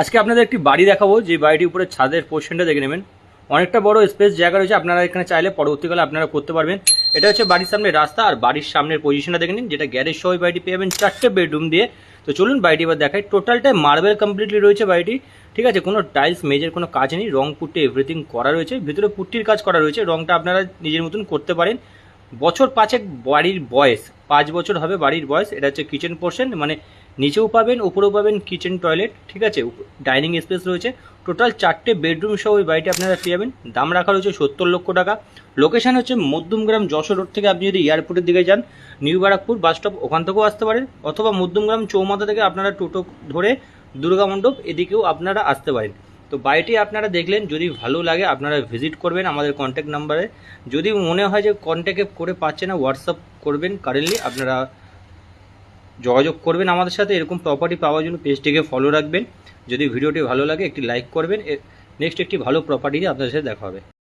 আজকে আপনাদের একটি বাড়ি দেখাবো, যে বাড়িটির উপরে ছাদের পোর্শনটা দেখে নেবেন। অনেকটা বড় স্পেস জায়গা রয়েছে, আপনারা এখানে চাইলে পরবর্তীকালে আপনারা করতে পারবেন। এটা হচ্ছে বাড়ির সামনে রাস্তা, আর বাড়ির সামনের পজিশনটা দেখে নিন, যেটা গ্যারেজ সহ বাড়িটি পেয়ে যাবেন চারটে বেডরুম দিয়ে। তো চলুন বাড়িটি এবার দেখাই। টোটালটাই মার্বেল কমপ্লিটলি রয়েছে বাড়িটি, ঠিক আছে? কোনো টাইলস মেজের কোনো কাজ নেই, রং পুট্টি এভরিথিং করা রয়েছে। ভিতরে পুট্টির কাজ করা রয়েছে, রংটা আপনারা নিজের মতন করতে পারেন। বছর পাঁচেক বাড়ির বয়স পাঁচ বছর হবে বাড়ির বয়স, এটা হচ্ছে কিচেন পোর্শন মানে নিচেও পাবেন, উপরেও পাবেন কিচেন টয়লেট ঠিক আছে? ডাইনিং স্পেস রয়েছে। টোটাল চারটে বেডরুম সহ ওই বাড়িটি আপনারা পেয়ে যাবেন। দাম রাখা রয়েছে সত্তর লক্ষ টাকা। লোকেশন হচ্ছে মধ্যমগ্রাম যশোর রোড থেকে আপনি যদি এয়ারপোর্টের দিকে যান নিউ ব্যারাকপুর বাস স্টপ ওখান থেকেও আসতে পারেন, অথবা মধ্যমগ্রাম চৌমাথা থেকে আপনারা টোটো ধরে দুর্গা মণ্ডপ এদিকেও আপনারা আসতে পারেন। তো বাড়িটি আপনারা দেখলেন, যদি ভালো লাগে আপনারা ভিজিট করবেন আমাদের কন্ট্যাক্ট নাম্বারে যদি মনে হয় যে কন্ট্যাক্টে করে পাচ্ছে না হোয়াটসঅ্যাপ করবেন কারেন্টলি আপনারা যোগাযোগ করবেন আমাদের সাথে, এরকম প্রপার্টি পাওয়ার জন্য পেজটিকে ফলো রাখবেন। যদি ভিডিওটি ভালো লাগে, একটি লাইক করবেন। নেক্সট একটি ভালো প্রপার্টি আপনাদের সাথে দেখা হবে।